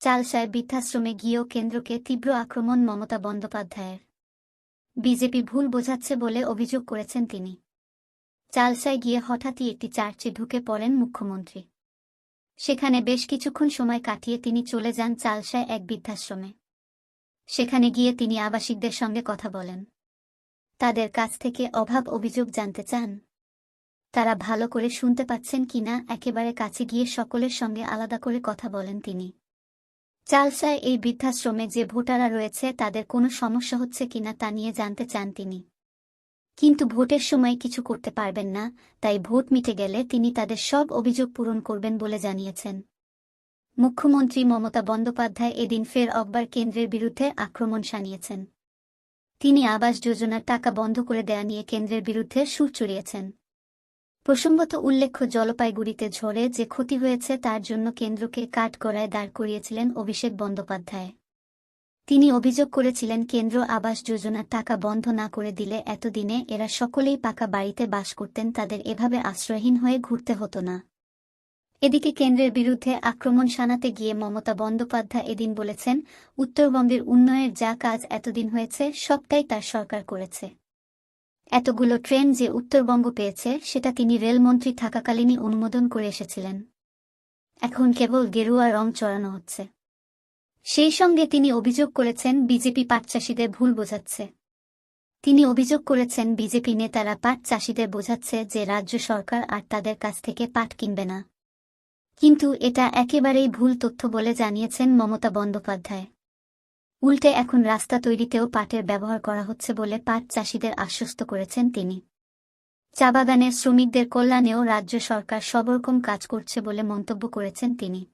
চালসায় বৃদ্ধাশ্রমে গিয়েও কেন্দ্রকে তীব্র আক্রমণ মমতা বন্দ্যোপাধ্যায়ের। বিজেপি ভুল বোঝাচ্ছে বলে অভিযোগ করেছেন তিনি। চালসায় গিয়ে হঠাৎই একটি চার্চে ঢুকে পড়েন মুখ্যমন্ত্রী। সেখানে বেশ কিছুক্ষণ সময় কাটিয়ে তিনি চলে যান চালসায় এক বৃদ্ধাশ্রমে। সেখানে গিয়ে তিনি আবাসিকদের সঙ্গে কথা বলেন। তাদের কাছ থেকে অভাব অভিযোগ জানতে চান। তারা ভালো করে শুনতে পাচ্ছেন কিনা একেবারে কাছে গিয়ে সকলের সঙ্গে আলাদা করে কথা বলেন তিনি। চালসায় এই বৃদ্ধাশ্রমে যে ভোটাররা রয়েছে, তাদের কোনো সমস্যা হচ্ছে কিনা তা নিয়ে জানতে চান তিনি। কিন্তু ভোটের সময় কিছু করতে পারবেন না, তাই ভোট মিটে গেলে তিনি তাদের সব অভিযোগ পূরণ করবেন বলে জানিয়েছেন। মুখ্যমন্ত্রী মমতা বন্দ্যোপাধ্যায় এদিন ফের অকবার কেন্দ্রের বিরুদ্ধে আক্রমণ শানিয়েছেন। তিনি আবাস যোজনার টাকা বন্ধ করে দেয়া নিয়ে কেন্দ্রের বিরুদ্ধে সুর চড়িয়েছেন। প্রসঙ্গত উল্লেখ্য, জলপাইগুড়িতে ঝড়ে যে ক্ষতি হয়েছে তার জন্য কেন্দ্রকে কাঠগড়ায় দাঁড় করিয়েছিলেন অভিষেক বন্দ্যোপাধ্যায়। তিনি অভিযোগ করেছিলেন, কেন্দ্র আবাস যোজনার টাকা বন্ধ না করে দিলে এতদিনে এরা সকলেই পাকা বাড়িতে বাস করতেন, তাদের এভাবে আশ্রয়হীন হয়ে ঘুরতে হতো না। এদিকে কেন্দ্রের বিরুদ্ধে আক্রমণ শানাতে গিয়ে মমতা বন্দ্যোপাধ্যায় এদিন বলেছেন, উত্তরবঙ্গের উন্নয়নের যা কাজ এতদিন হয়েছে সবটাই তার সরকার করেছে। এতগুলো ট্রেন যে উত্তরবঙ্গ পেয়েছে, সেটা তিনি রেলমন্ত্রী থাকাকালীনই অনুমোদন করে এসেছিলেন। এখন কেবল গেরুয়া রং চড়ানো হচ্ছে। সেই সঙ্গে তিনি অভিযোগ করেছেন, বিজেপি পাট চাষিদের ভুল বোঝাচ্ছে। তিনি অভিযোগ করেছেন, বিজেপি নেতারা পাট চাষিদের বোঝাচ্ছে যে রাজ্য সরকার আর তাদের কাছ থেকে পাট কিনবে না। কিন্তু এটা একেবারেই ভুল তথ্য বলে জানিয়েছেন মমতা বন্দ্যোপাধ্যায়। উল্টে এখন রাস্তা তৈরিতেও পাটের ব্যবহার করা হচ্ছে বলে পাট চাষিদের আশ্বস্ত করেছেন তিনি। চা বাগানের শ্রমিকদের কল্যাণেও রাজ্য সরকার সবরকম কাজ করছে বলে মন্তব্য করেছেন তিনি।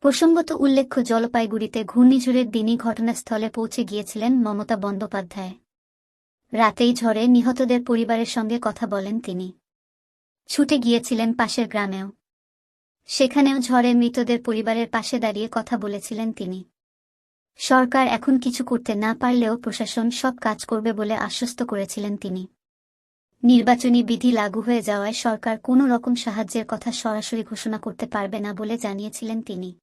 প্রসঙ্গত উল্লেখ্য, জলপাইগুড়িতে ঘূর্ণিঝড়ের দিনই ঘটনাস্থলে পৌঁছে গিয়েছিলেন মমতা বন্দ্যোপাধ্যায়। রাতেই ঝড়ে নিহতদের পরিবারের সঙ্গে কথা বলেন তিনি। ছুটে গিয়েছিলেন পাশের গ্রামেও। সেখানেও ঝড়ে মৃতদের পরিবারের পাশে দাঁড়িয়ে কথা বলেছিলেন তিনি। সরকার এখন কিছু করতে না পারলেও প্রশাসন সব কাজ করবে বলে আশ্বস্ত করেছিলেন তিনি। নির্বাচনী বিধি লাগু হয়ে যাওয়ায় সরকার কোনো রকম সাহায্যের কথা সরাসরি ঘোষণা করতে পারবে না বলে জানিয়েছিলেন তিনি।